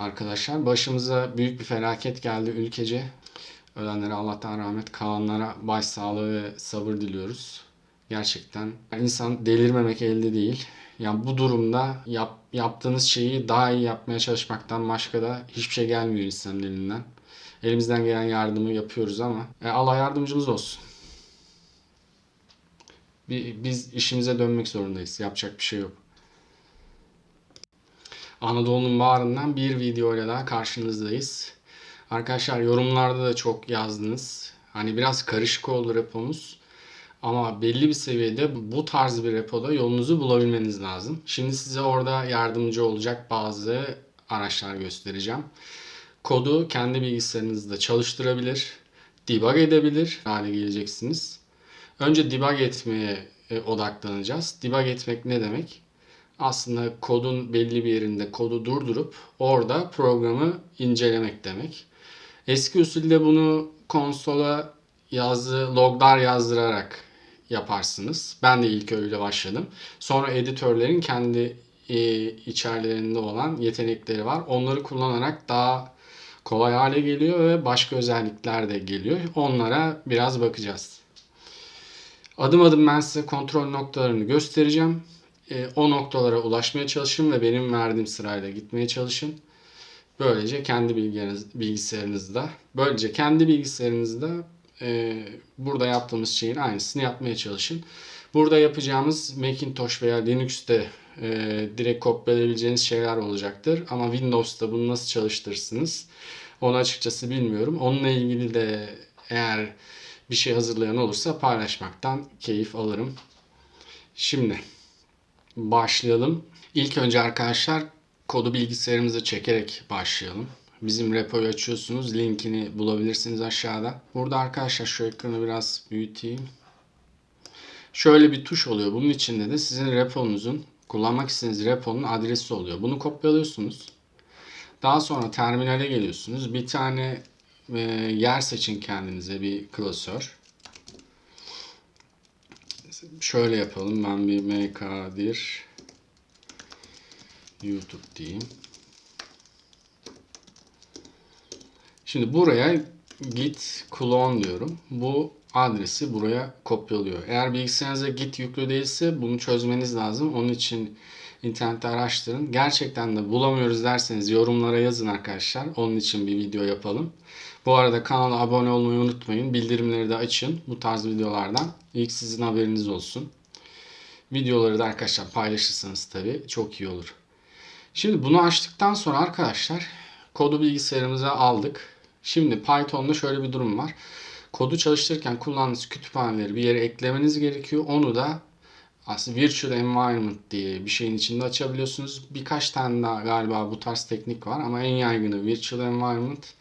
arkadaşlar. Başımıza büyük bir felaket geldi ülkece. Ölenlere Allah'tan rahmet, kalanlara başsağlığı ve sabır diliyoruz. Gerçekten insan delirmemek elde değil. Yani bu durumda yap, yaptığınız şeyi daha iyi yapmaya çalışmaktan başka da hiçbir şey gelmiyor insanın elinden. Elimizden gelen yardımı yapıyoruz ama e, Allah yardımcımız olsun. Bi- Biz işimize dönmek zorundayız. Yapacak bir şey yok. Anadolu'nun bağrından bir video ile daha karşınızdayız. Arkadaşlar yorumlarda da çok yazdınız. Hani biraz karışık oldu repomuz. Ama belli bir seviyede bu tarz bir repoda yolunuzu bulabilmeniz lazım. Şimdi size orada yardımcı olacak bazı araçlar göstereceğim. Kodu kendi bilgisayarınızda çalıştırabilir, debug edebilir hale geleceksiniz. Önce debug etmeye e, odaklanacağız. Debug etmek ne demek? Aslında kodun belli bir yerinde kodu durdurup orada programı incelemek demek. Eski usulde bunu konsola yazı loglar yazdırarak yaparsınız. Ben de ilk öyle başladım. Sonra editörlerin kendi e, içerilerinde olan yetenekleri var. Onları kullanarak daha kolay hale geliyor ve başka özellikler de geliyor. Onlara biraz bakacağız. Adım adım ben size kontrol noktalarını göstereceğim. E, o noktalara ulaşmaya çalışın ve benim verdiğim sırayla gitmeye çalışın. Böylece kendi bilgileriniz, bilgisayarınızda, böylece kendi bilgisayarınızda e, burada yaptığımız şeyin aynısını yapmaya çalışın. Burada yapacağımız Macintosh veya Linux'te e, direkt kopyalayabileceğiniz şeyler olacaktır. Ama Windows'ta bunu nasıl çalıştırırsınız? Onu açıkçası bilmiyorum. Onunla ilgili de eğer bir şey hazırlayan olursa paylaşmaktan keyif alırım. Şimdi başlayalım. İlk önce arkadaşlar kodu bilgisayarımıza çekerek başlayalım. Bizim repoyu açıyorsunuz. Linkini bulabilirsiniz aşağıda. Burada arkadaşlar şu ekranı biraz büyüteyim. Şöyle bir tuş oluyor. Bunun içinde de sizin reponuzun kullanmak istediğiniz reponun adresi oluyor. Bunu kopyalıyorsunuz. Daha sonra terminale geliyorsunuz. Bir tane e, yer seçin kendinize bir klasör. Şöyle yapalım. Ben bir mkdir YouTube diyeyim. Şimdi buraya git clone diyorum. Bu adresi buraya kopyalıyor. Eğer bilgisayarınıza git yüklü değilse bunu çözmeniz lazım. Onun için internette araştırın. Gerçekten de bulamıyoruz derseniz yorumlara yazın arkadaşlar. Onun için bir video yapalım. Bu arada kanala abone olmayı unutmayın. Bildirimleri de açın bu tarz videolardan. İlk sizin haberiniz olsun. Videoları da arkadaşlar paylaşırsanız tabii çok iyi olur. Şimdi bunu açtıktan sonra arkadaşlar kodu bilgisayarımıza aldık. Şimdi Python'da şöyle bir durum var. Kodu çalıştırırken kullandığınız kütüphaneleri bir yere eklemeniz gerekiyor. Onu da aslında Virtual Environment diye bir şeyin içinde açabiliyorsunuz. Birkaç tane daha galiba bu tarz teknik var ama en yaygını Virtual Environment.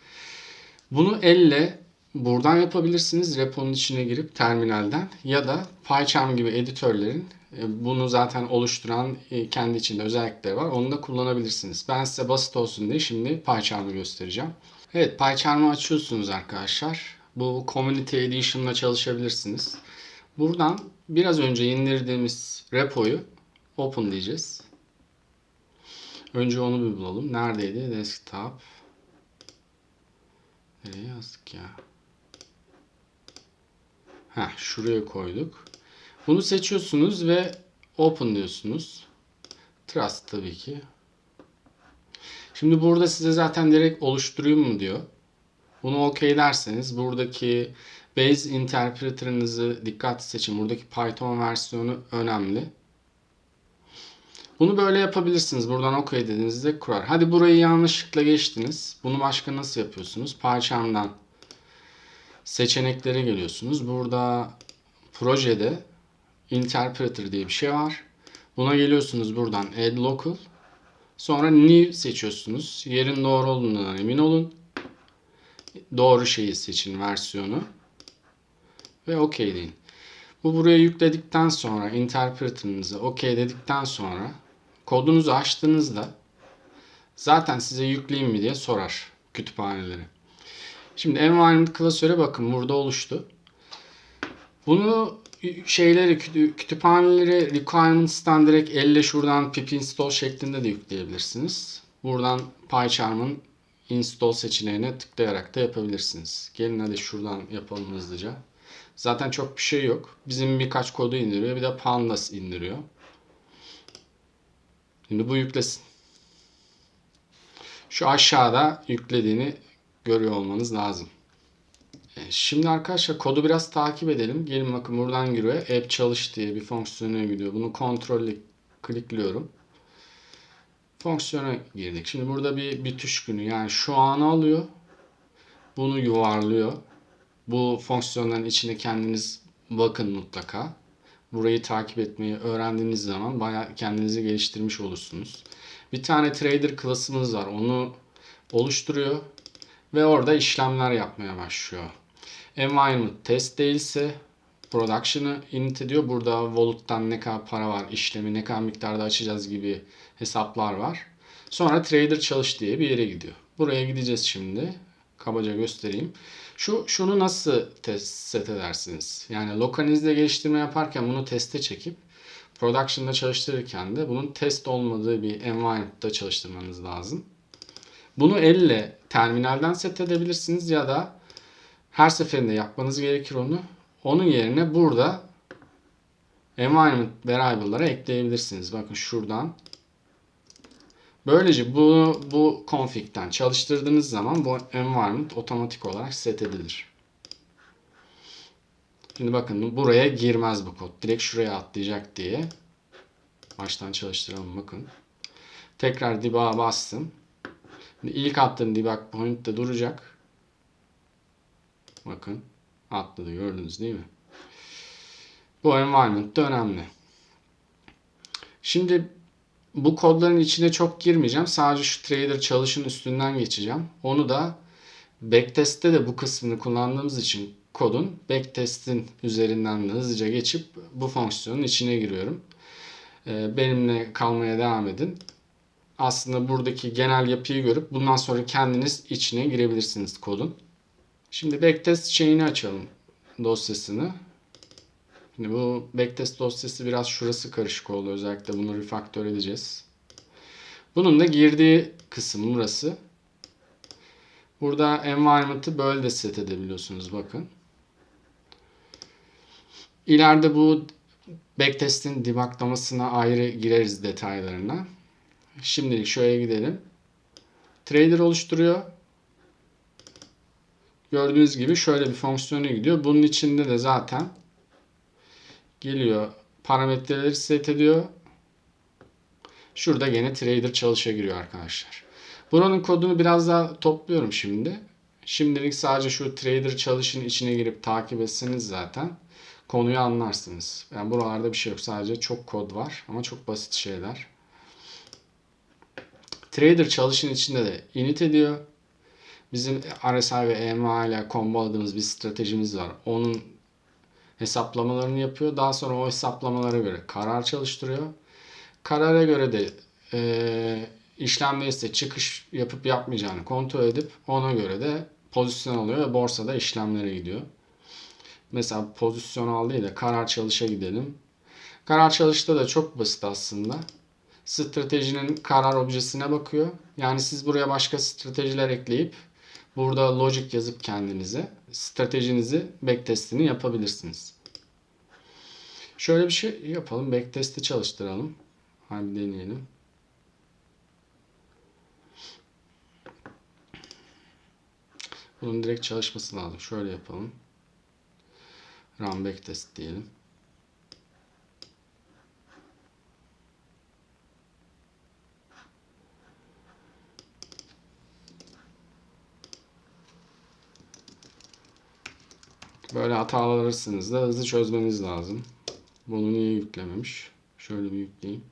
Bunu elle buradan yapabilirsiniz reponun içine girip terminalden ya da PyCharm gibi editörlerin e, bunu zaten oluşturan e, kendi içinde özellikleri var. Onu da kullanabilirsiniz. Ben size basit olsun diye şimdi PyCharm'ı göstereceğim. Evet PyCharm'ı açıyorsunuz arkadaşlar. Bu Community Edition'la çalışabilirsiniz. Buradan biraz önce indirdiğimiz repoyu open diyeceğiz. Önce onu bir bulalım. Neredeydi? Desktop. Nereye yazdık ya? Heh, şuraya koyduk. Bunu seçiyorsunuz ve open diyorsunuz. Trust tabii ki. Şimdi burada size zaten direkt oluşturayım mı diyor. Bunu OK derseniz buradaki Base Interpreter'ınızı dikkatli seçin. Buradaki Python versiyonu önemli. Bunu böyle yapabilirsiniz. Buradan OK dediğinizde kurar. Hadi burayı yanlışlıkla geçtiniz. Bunu başka nasıl yapıyorsunuz? PyCharm'dan seçeneklere geliyorsunuz. Burada projede Interpreter diye bir şey var. Buna geliyorsunuz buradan Add Local. Sonra New seçiyorsunuz. Yerin doğru olduğundan emin olun. Doğru şeyi seçin versiyonu. Ve OK deyin. Bu buraya yükledikten sonra interpreter'ınızı OK dedikten sonra kodunuzu açtığınızda zaten size yükleyeyim mi diye sorar kütüphaneleri. Şimdi environment klasöre bakın burada oluştu. Bunu şeyleri kütü- kütüphaneleri requirements'tan direkt elle şuradan pip install şeklinde de yükleyebilirsiniz. Buradan PyCharm'ın install seçeneğine tıklayarak da yapabilirsiniz. Gelin hadi şuradan yapalım hızlıca. Zaten çok bir şey yok. Bizim birkaç kodu indiriyor. Bir de pandas indiriyor. Şimdi bu yüklesin. Şu aşağıda yüklediğini görüyor olmanız lazım. E, Şimdi arkadaşlar kodu biraz takip edelim. Gelin bakın buradan giriyor. App çalış diye bir fonksiyona gidiyor. Bunu kontrolle klikliyorum. Fonksiyona girdik. Şimdi burada bir bitiş günü yani şu anı alıyor. Bunu yuvarlıyor. Bu fonksiyonların içine kendiniz bakın mutlaka. Burayı takip etmeyi öğrendiğiniz zaman bayağı kendinizi geliştirmiş olursunuz. Bir tane trader klasımız var. Onu oluşturuyor ve orada işlemler yapmaya başlıyor. Environment test değilse production'ı init ediyor. Burada wallet'tan ne kadar para var, işlemi ne kadar miktarda açacağız gibi hesaplar var. Sonra trader çalış diye bir yere gidiyor. Buraya gideceğiz şimdi. Kabaca göstereyim. Şu şunu nasıl test edersiniz? Yani lokalizde geliştirme yaparken bunu teste çekip production'da çalıştırırken de bunun test olmadığı bir environment'ta çalıştırmanız lazım. Bunu elle terminalden set edebilirsiniz ya da her seferinde yapmanız gerekir onu. Onun yerine burada environment variable'lara ekleyebilirsiniz. Bakın şuradan. Böylece bu bu config'ten çalıştırdığınız zaman bu environment otomatik olarak set edilir. Şimdi bakın buraya girmez bu kod. Direkt şuraya atlayacak diye. Baştan çalıştıralım bakın. Tekrar debug'a bastım. Şimdi ilk attığım debug point'te duracak. Bakın atladı gördünüz değil mi? Bu environment de önemli. Şimdi bu kodların içine çok girmeyeceğim. Sadece şu trader çalışın üstünden geçeceğim. Onu da backtest'te de bu kısmını kullandığımız için kodun backtest'in üzerinden de hızlıca geçip bu fonksiyonun içine giriyorum. Ee, Benimle kalmaya devam edin. Aslında buradaki genel yapıyı görüp bundan sonra kendiniz içine girebilirsiniz kodun. Şimdi backtest şeyini açalım dosyasını. Şimdi bu backtest dosyası biraz şurası karışık oldu. Özellikle bunu refaktör edeceğiz. Bunun da girdiği kısım burası. Burada environment'ı böyle de set edebiliyorsunuz bakın. İleride bu backtest'in debuglamasına ayrı gireriz detaylarına. Şimdilik şöyle gidelim. Trader oluşturuyor. Gördüğünüz gibi şöyle bir fonksiyona gidiyor. Bunun içinde de zaten geliyor parametreleri set ediyor. Şurada gene trader çalışa giriyor arkadaşlar. Buranın kodunu biraz daha topluyorum şimdi. Şimdilik sadece şu trader çalışın içine girip takip etseniz zaten konuyu anlarsınız. Yani buralarda bir şey yok. Sadece çok kod var ama çok basit şeyler. Trader çalışın içinde de init ediyor. Bizim RSI ve EMA ile comboladığımız bir stratejimiz var. Onun hesaplamalarını yapıyor. Daha sonra o hesaplamalara göre karar çalıştırıyor. Karara göre de e, işlemdeyse çıkış yapıp yapmayacağını kontrol edip ona göre de pozisyon alıyor ve borsada işlemlere gidiyor. Mesela pozisyon al değil de karar çalışa gidelim. Karar çalışta da çok basit aslında. Stratejinin karar objesine bakıyor. Yani siz buraya başka stratejiler ekleyip burada logic yazıp kendinize stratejinizi backtestini yapabilirsiniz. Şöyle bir şey yapalım. Backtest'i çalıştıralım. Hadi deneyelim. Bunun direkt çalışması lazım. Şöyle yapalım. Run backtest diyelim. Böyle hatalar ararsanız da hızlı çözmeniz lazım. Bunu niye yüklememiş? Şöyle bir yükleyeyim.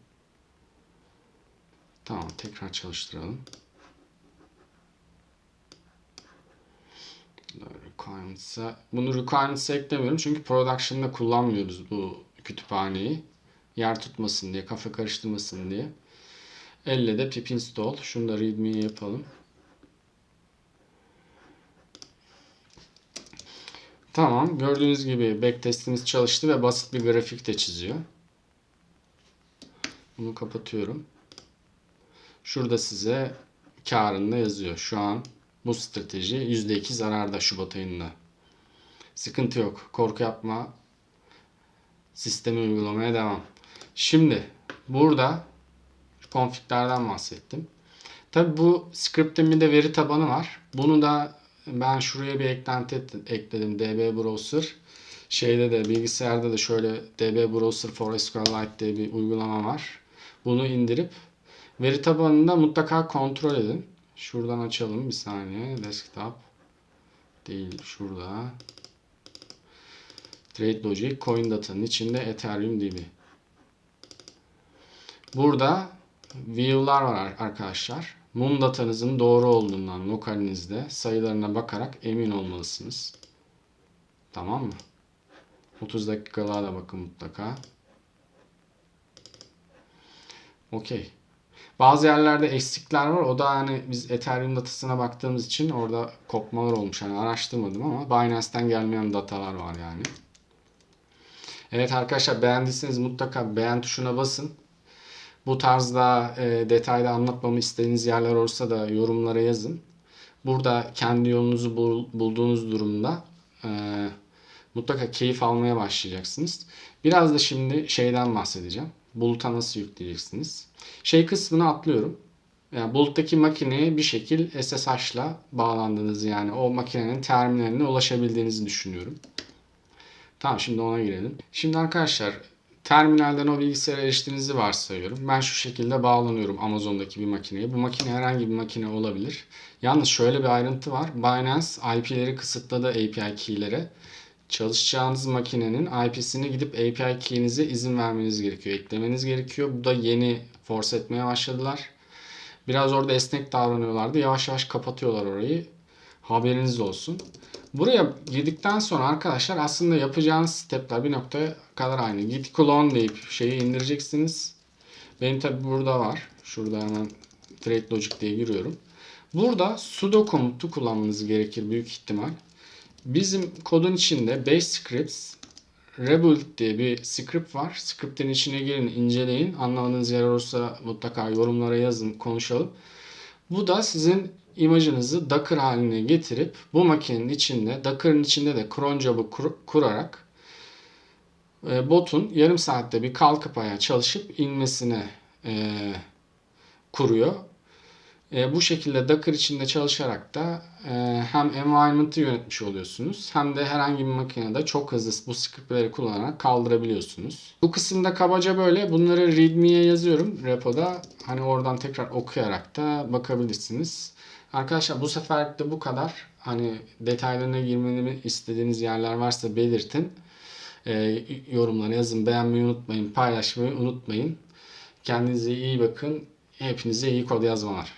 Tamam tekrar çalıştıralım. Requirements'a bunu requirements'a eklemiyorum çünkü production'da kullanmıyoruz bu kütüphaneyi. Yer tutmasın diye, kafa karıştırmasın diye. Elle de pip install. Şunu da readme yapalım. Tamam. Gördüğünüz gibi backtestimiz çalıştı ve basit bir grafik de çiziyor. Bunu kapatıyorum. Şurada size karında yazıyor. Şu an bu strateji %2 zararda Şubat ayında. Sıkıntı yok. Korku yapma. Sistemi uygulamaya devam. Şimdi burada konfiglerden bahsettim. Tabi bu script'in bir de veri tabanı var. Bunu da ben şuraya bir eklenti ekledim. DB Browser. Şeyde de bilgisayarda da şöyle DB Browser for SQLite diye bir uygulama var. Bunu indirip veri tabanında mutlaka kontrol edin. Şuradan açalım bir saniye. Desktop değil şurada. Trade Logic Coin Data'nın içinde Ethereum DB. Burada view'lar var arkadaşlar. Mum datanızın doğru olduğundan lokalinizde sayılarına bakarak emin olmalısınız. Tamam mı? 30 dakikalığa da bakın mutlaka. Okey. Bazı yerlerde eksikler var. O da hani biz Ethereum datasına baktığımız için orada kopmalar olmuş. Hani araştırmadım ama Binance'ten gelmeyen datalar var yani. Evet arkadaşlar beğendiyseniz mutlaka beğen tuşuna basın. Bu tarzda e, detaylı anlatmamı istediğiniz yerler olursa da yorumlara yazın. Burada kendi yolunuzu bul- bulduğunuz durumda e, mutlaka keyif almaya başlayacaksınız. Biraz da şimdi şeyden bahsedeceğim. Buluta nasıl yükleyeceksiniz? Şey kısmını atlıyorum. Yani buluttaki makineye bir şekil SSH'la bağlandığınız yani o makinenin terminaline ulaşabildiğinizi düşünüyorum. Tamam şimdi ona girelim. Şimdi arkadaşlar terminalden o bilgisayara eriştiğinizi varsayıyorum. Ben şu şekilde bağlanıyorum Amazon'daki bir makineye. Bu makine herhangi bir makine olabilir. Yalnız şöyle bir ayrıntı var. Binance IP'leri kısıtladı API keylere. Çalışacağınız makinenin IP'sini gidip API key'inize izin vermeniz gerekiyor. Eklemeniz gerekiyor. Bu da yeni force etmeye başladılar. Biraz orada esnek davranıyorlardı. Yavaş yavaş kapatıyorlar orayı. Haberiniz olsun. Buraya girdikten sonra arkadaşlar aslında yapacağınız stepler bir noktaya kadar aynı. Git clone deyip şeyi indireceksiniz. Benim tabi burada var. Şurada hemen Trade Logic diye giriyorum. Burada sudo komutu kullanmanız gerekir büyük ihtimal. Bizim kodun içinde base scripts rebuild diye bir script var. Script'in içine girin, inceleyin. Anlamadığınız yer olursa mutlaka yorumlara yazın, konuşalım. Bu da sizin imajınızı Docker haline getirip bu makinenin içinde, Docker'ın içinde de cron job'u kur- kurarak e, botun yarım saatte bir kalkıp ayağa çalışıp inmesine e, kuruyor. E, bu şekilde Docker içinde çalışarak da e, hem environment'ı yönetmiş oluyorsunuz hem de herhangi bir makinede çok hızlı bu scriptleri kullanarak kaldırabiliyorsunuz. Bu kısımda kabaca böyle. Bunları readme'ye yazıyorum repoda. Hani oradan tekrar okuyarak da bakabilirsiniz. Arkadaşlar bu seferlik de bu kadar. Hani detaylarına girmemi istediğiniz yerler varsa belirtin. E, yorumlara yazın. Beğenmeyi unutmayın. Paylaşmayı unutmayın. Kendinize iyi bakın. Hepinize iyi kod yazmalar.